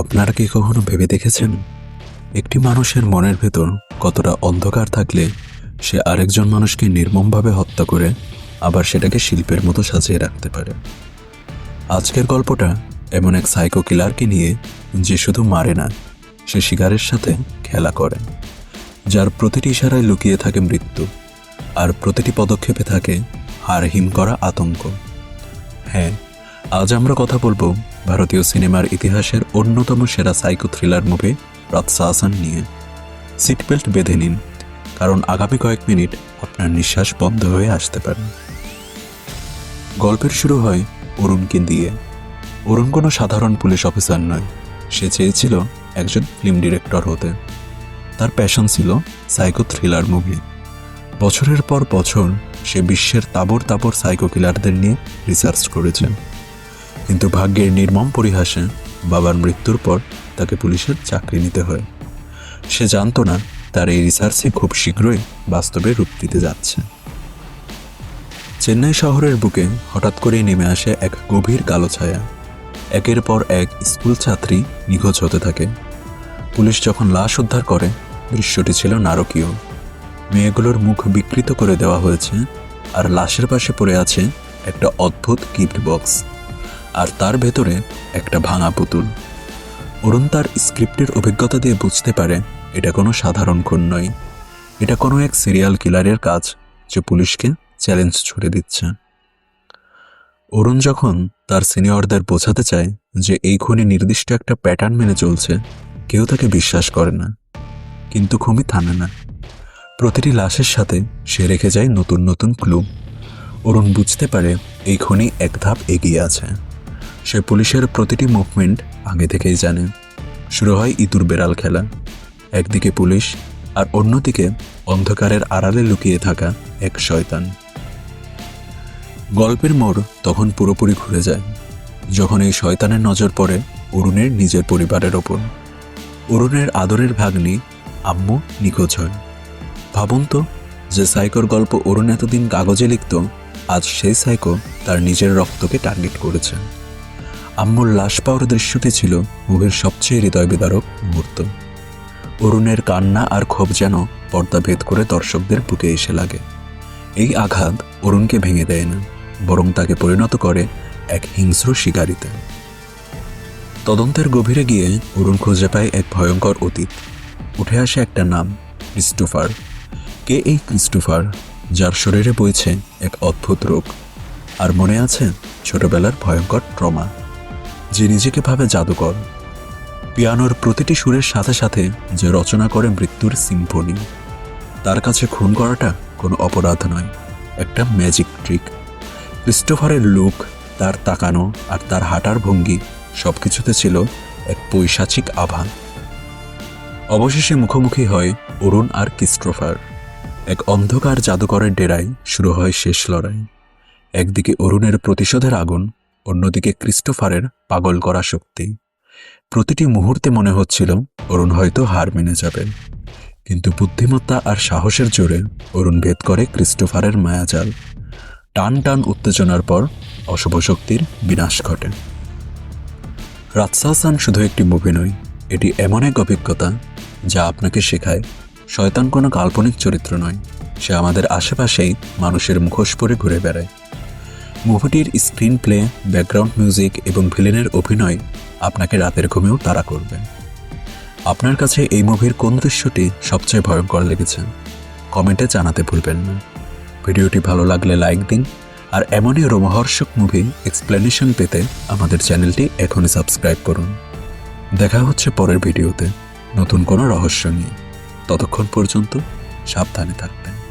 আপনারা কি কখনো ভেবে দেখেছেন? একটি মানুষের মনের ভেতর কতটা অন্ধকার থাকলে সে আরেকজন মানুষকে নির্মমভাবে হত্যা করে আবার সেটাকে শিল্পের মতো সাজিয়ে রাখতে পারে? আজকের গল্পটা এমন এক সাইকো কিলারকে নিয়ে যে শুধু মারে না, সে শিকারের সাথে খেলা করে, যার প্রতিটি ইশারায় লুকিয়ে থাকে মৃত্যু আর প্রতিটি পদক্ষেপে থাকে হার হিম করা আতঙ্ক। হ্যাঁ আজ আমরা কথা বলব ভারতীয় সিনেমার ইতিহাসের অন্যতম সেরা সাইকো থ্রিলার মুভি রাতসা আসান নিয়ে। সিট বেল্ট বেঁধে নিন, কারণ আগামী কয়েক মিনিট আপনার নিঃশ্বাস বন্ধ হয়ে আসতে পারে। গল্পের শুরু হয় অরুণকে দিয়ে। অরুণ কোনো সাধারণ পুলিশ অফিসার নয়, সে চেয়েছিল একজন ফিল্ম ডিরেক্টর হতে। তার প্যাশন ছিল সাইকো থ্রিলার মুভি বছরের পর বছর সে বিশ্বের তাবর তাবর সাইকো কিলারদের নিয়ে রিসার্চ করেছে। কিন্তু ভাগ্যের নির্মম পরিহাসে বাবার মৃত্যুর পর তাকে পুলিশের চাকরি নিতে হয়। সে জানতো না তার এই রিসার্চে খুব শীঘ্রই বাস্তবে রূপ দিতে যাচ্ছে। চেন্নাই শহরের বুকে হঠাৎ করেই নেমে আসে এক গভীর কালো ছায়া। একের পর এক স্কুল ছাত্রী নিখোঁজ হতে থাকে। পুলিশ যখন লাশ উদ্ধার করে, দৃশ্যটি ছিল নারকীয়। মেয়েগুলোর মুখ বিকৃত করে দেওয়া হয়েছে, আর লাশের পাশে পড়ে আছে একটা অদ্ভুত গিফট বক্স। আর তার ভেতরে একটা ভাঙা পুতুল। অরুণ তার স্ক্রিপ্টের অভিজ্ঞতা দিয়ে বুঝতে পারে এটা কোনো সাধারণ খুন নয়। এটা কোনো এক সিরিয়াল কিলারের কাজ যে পুলিশকে চ্যালেঞ্জ ছুড়ে দিচ্ছে। অরুণ যখন তার সিনিয়রদের বোঝাতে চায় যে এই খুনি নির্দিষ্ট একটা প্যাটার্ন মেনে চলছে, কেউ তাকে বিশ্বাস করে না। কিন্তু খুমি থামে না। প্রতিটি লাশের সাথে সে রেখে যায় নতুন নতুন ক্লু। অরুণ বুঝতে পারে এই খনি এক ধাপ এগিয়ে আছে। সে পুলিশের প্রতিটি মুভমেন্ট আগে থেকেই জানে। শুরু হয় ইঁদুর বেড়াল খেলা। একদিকে পুলিশ আর অন্যদিকে অন্ধকারের আড়ালে লুকিয়ে থাকা এক শয়তান। গল্পের মোড় তখন পুরোপুরি ঘুরে যায়, যখন এই শয়তানের নজর পড়ে অরুণের নিজের পরিবারের ওপর। অরুণের আদরের ভাগ্নি আম্মু নিখোঁজ হয়। ভাবুন তো যে সাইকোর গল্প অরুণ এতদিন কাগজে লিখত, আজ সেই সাইকো তার নিজের রক্তকে টার্গেট করেছে। আম্মুর লাশ পাওয়ার দৃশ্যটি ছিল মুভির সবচেয়ে হৃদয় বিদারক মুহূর্ত। অরুণের কান্না আর ক্ষোভ যেন পর্দা ভেদ করে দর্শকদের বুকে এসে লাগে। এই আঘাত অরুণকে ভেঙে দেয় না, বরং তাকে পরিণত করে এক হিংস্র শিকারিতে। তদন্তের গভীরে গিয়ে অরুণ খুঁজে পায় এক ভয়ঙ্কর অতীত। উঠে আসে একটা নাম, ক্রিস্টোফার। কে এই ক্রিস্টোফার, যার শরীরে বইছে এক অদ্ভুত রোগ? আর মনে আছে ছোটবেলার ভয়ঙ্কর ট্রমা? যে নিজেকে ভাবে জাদুকর। পিয়ানোর প্রতিটি সুরের সাথে সাথে যে রচনা করে মৃত্যুর সিম্ফনি। তার কাছে খুন করাটা কোনো অপরাধ নয়, একটা ম্যাজিক ট্রিক ক্রিস্টোফারের লুক, তার তাকানো আর তার হাঁটার ভঙ্গি সব কিছুতে ছিল এক পৈশাচিক আভা। অবশেষে মুখোমুখি হয় অরুণ আর ক্রিস্টোফার। এক অন্ধকার জাদুকরের ডেরায় শুরু হয় শেষ লড়াই। একদিকে অরুণের প্রতিশোধের আগুন অন্যদিকে ক্রিস্টোফারের পাগল করা শক্তি। প্রতিটি মুহূর্তে মনে হচ্ছিল অরুণ হয়তো হার মেনে যাবে। কিন্তু বুদ্ধিমত্তা আর সাহসের জোরে অরুণ ভেদ করে ক্রিস্টোফারের মায়াজাল। টান টান উত্তেজনার পর অশুভ শক্তির বিনাশ ঘটে। রাতসাসান শুধু একটি মুভি নয়, এটি এমন এক অভিজ্ঞতা যা আপনাকে শেখায়, শয়তান কোনো কাল্পনিক চরিত্র নয়। সে আমাদের আশেপাশেই মানুষের মুখোশ পরে ঘুরে বেড়ায়। মুভিটির স্ক্রিন প্লে ব্যাকগ্রাউন্ড মিউজিক এবং ভিলেনের অভিনয় আপনাকে রাতের ঘুমেও তাড়া করবে। আপনার কাছে এই মুভির কোন দৃশ্যটি সবচেয়ে ভয়ঙ্কর লেগেছে? কমেন্টে জানাতে ভুলবেন না। ভিডিওটি ভালো লাগলে লাইক দিন, আর এমনই রোমহর্ষক মুভি এক্সপ্লেনেশন পেতে আমাদের চ্যানেলটি এখনই সাবস্ক্রাইব করুন। দেখা হচ্ছে পরের ভিডিওতে। নতুন কোনো রহস্য নিয়ে। ততক্ষণ পর্যন্ত সাবধানে থাকবেন।